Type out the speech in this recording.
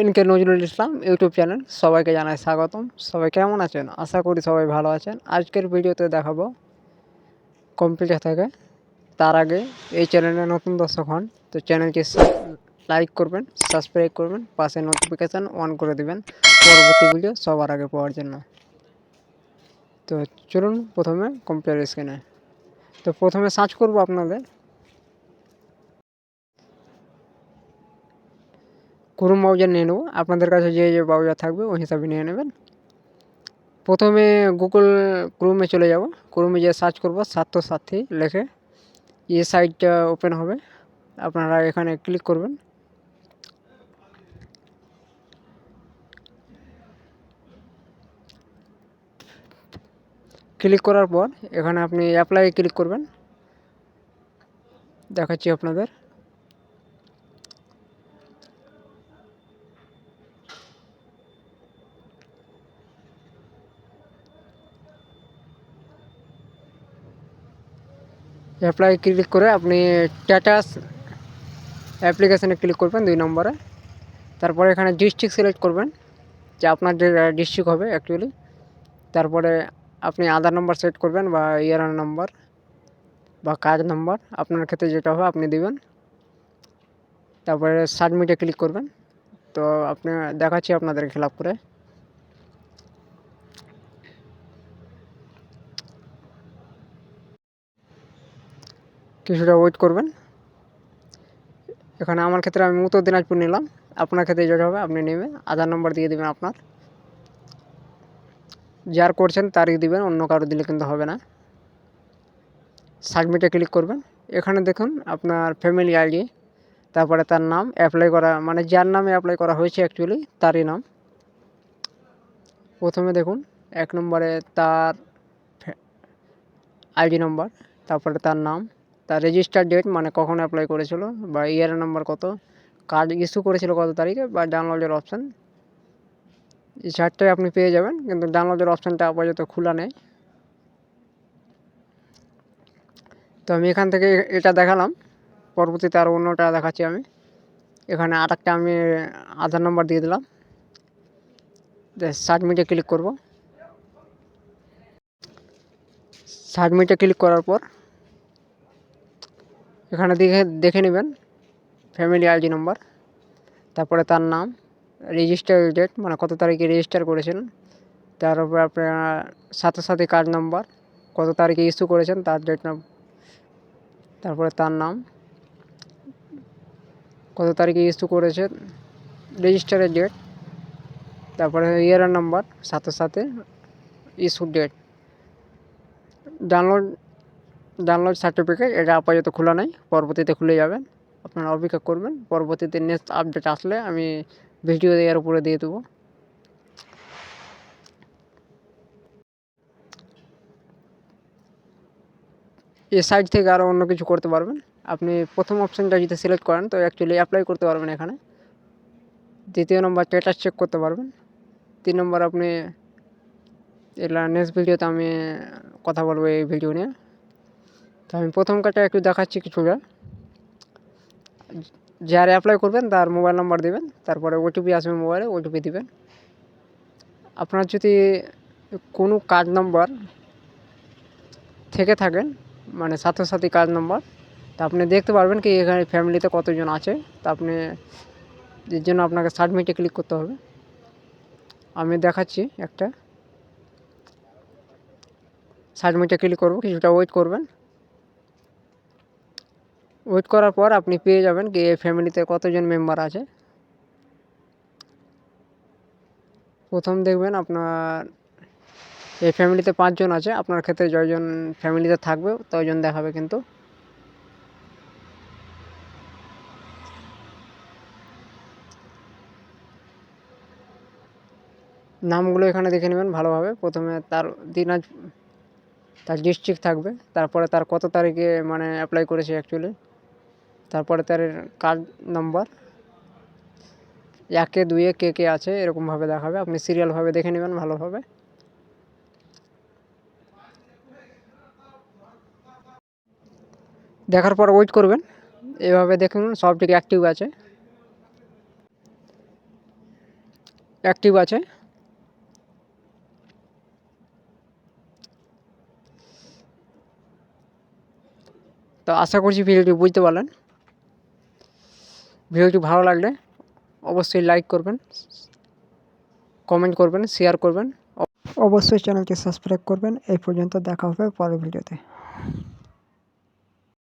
NK Nazrul Islam YouTube channel, সবাইকে জানাই স্বাগতম। সবাই কেমন আছেন? আশা করি সবাই ভালো আছেন। আজকের ভিডিওতে দেখাবো কম্পিউটার থেকে। তার আগে এই চ্যানেলে নতুন দর্শক হন, তো চ্যানেলটি লাইক করবেন, সাবস্ক্রাইব করবেন, পাশে নোটিফিকেশান অন করে দেবেন। পরবর্তী ভিডিও সবার আগে পাওয়ার জন্য। তো চলুন প্রথমে কম্পিউটার স্ক্রিনে তো প্রথমে সার্চ করব আপনাদের। ক্রোম ব্রাউজার নিয়ে নেব। আপনাদের কাছে যে যে ব্রাউজার থাকবে, ওই হিসাবে নিয়ে নেবেন। প্রথমে গুগল ক্রোমে চলে যাব। ক্রোমে যে সার্চ করব সাথী লেখে। এই সাইটটা ওপেন হবে। আপনারা এখানে ক্লিক করবেন। ক্লিক করার পর এখানে আপনি অ্যাপ্লাই ক্লিক করবেন। দেখাচ্ছি আপনাদের। অ্যাপ্লাই ক্লিক করে আপনি স্ট্যাটাস অ্যাপ্লিকেশানে ক্লিক করবেন দুই নম্বরে। তারপরে এখানে ডিস্ট্রিক্ট সিলেক্ট করবেন, যে আপনার যে ডিস্ট্রিক্ট হবে অ্যাকচুয়ালি তারপরে আপনি আধার নম্বর সেট করবেন বা ইয়ার নম্বর বা কার্ড নম্বর আপনার ক্ষেত্রে যেটা হবে আপনি দিবেন। তারপরে সাবমিটে ক্লিক করবেন। তো আপনি দেখাচ্ছি আপনাদের ফিল করে। কিছুটা ওয়েট করবেন। এখানে আমার ক্ষেত্রে আমি উত্তর দিনাজপুর নিলাম। আপনার ক্ষেত্রে যেটা হবে আপনি নেবে আধার নম্বর দিয়ে দেবেন আপনার। যার করছেন তারই দিবেন, অন্য কারও দিলে কিন্তু হবে না। সাবমিটে ক্লিক করবেন। এখানে দেখুন আপনার ফ্যামিলি আইডি তারপরে তার নাম অ্যাপ্লাই করা মানে যার নামে অ্যাপ্লাই করা হয়েছে অ্যাকচুয়ালি তারই নাম। প্রথমে দেখুন, এক নম্বরে তার আইডি নম্বর তারপরে তার নাম। তার রেজিস্টার ডেট মানে কখন অ্যাপ্লাই করেছিল বা ইয়ার নাম্বার কত কার্ড ইস্যু করেছিল কত তারিখে বা ডাউনলোডের অপশান এই চারটায় আপনি পেয়ে যাবেন, কিন্তু ডাউনলোডের অপশানটা আপাতত খোলা নেই। তো আমি এখান থেকে এটা দেখালাম, পরবর্তীতে আরও অন্যটা দেখাচ্ছি আমি। এখানে আর একটা আমি আধার নম্বর দিয়ে দিলাম। সাবমিটে ক্লিক করব। সাবমিটে ক্লিক করার পর এখানে দেখে দেখে নেবেন। ফ্যামিলি আইডি নম্বর তারপরে তার নাম। রেজিস্টার ডেট মানে কত তারিখে রেজিস্টার করেছেন। তার উপরে আপনার সাথে সাথে কার্ড নাম্বার কত তারিখে ইস্যু করেছেন, তার ডেট তারপরে তার নাম। কত তারিখে ইস্যু করেছেন রেজিস্টারের ডেট তারপরে ইয়ারের নাম্বার সাথে সাথে issue date download download certificate এটা আপাতত খোলা নাই, পরবর্তীতে খুলে যাবেন আপনারা অপেক্ষা করবেন, পরবর্তীতে নেক্সট আপডেট আসলে আমি ভিডিও দেওয়ার উপরে দিয়ে দেবো। এ সাইড থেকে আরও অন্য কিছু করতে পারবেন। আপনি প্রথম অপশানটা যদি সিলেক্ট করেন, তো অ্যাকচুয়ালি অ্যাপ্লাই করতে পারবেন এখানে। দ্বিতীয় নম্বর স্ট্যাটাস চেক করতে পারবেন। তিন নম্বর আপনি এগুলা নেক্সট ভিডিওতে আমি কথা বলব এই ভিডিও নিয়ে। তো আমি প্রথম কাজটা একটু দেখাচ্ছি কিছুটা। যারা অ্যাপ্লাই করবেন, তার মোবাইল নাম্বার দেবেন, তারপরে ওটিপি আসবে মোবাইলে ওটিপি দেবেন। আপনার যদি কোনো কার্ড নাম্বার থেকে থাকেন মানে সাথী কার্ড নাম্বার তা আপনি দেখতে পারবেন কি এখানে ফ্যামিলিতে কতজন আছে। তা আপনি এর জন্য আপনাকে সাবমিটে ক্লিক করতে হবে। আমি দেখাচ্ছি একটা। সাবমিটে ক্লিক করব, কিছুটা ওয়েট করবেন। ওয়েট করার পর আপনি পেয়ে যাবেন কি এই ফ্যামিলিতে কতজন মেম্বার আছে। প্রথম দেখবেন আপনার এই ফ্যামিলিতে পাঁচজন আছে। আপনার ক্ষেত্রে যজন ফ্যামিলিতে থাকবে ততজন দেখাবে কিন্তু। নামগুলো এখানে দেখে নেবেন ভালোভাবে। প্রথমে তার দিনাজ, তার ডিস্ট্রিক্ট থাকবে। তারপরে তার কত তারিখে মানে অ্যাপ্লাই করেছে অ্যাকচুয়ালি তারপরে তার কার্ড নাম্বার একে, দুয়ে, কে কে আছে, এরকমভাবে দেখাবে। আপনি সিরিয়ালভাবে দেখে নেবেন, ভালোভাবে। দেখার পর ওয়েট করবেন। এভাবে দেখুন সব দিকে অ্যাক্টিভ আছে। অ্যাক্টিভ আছে। তো আশা করছি ভিডিওটি বুঝতে পারলেন। ভিডিওটি ভালো লাগলে অবশ্যই লাইক করবেন কমেন্ট করবেন শেয়ার করবেন। অবশ্যই চ্যানেলটি সাবস্ক্রাইব করবেন। এই পর্যন্ত দেখা হবে পরের ভিডিওতে।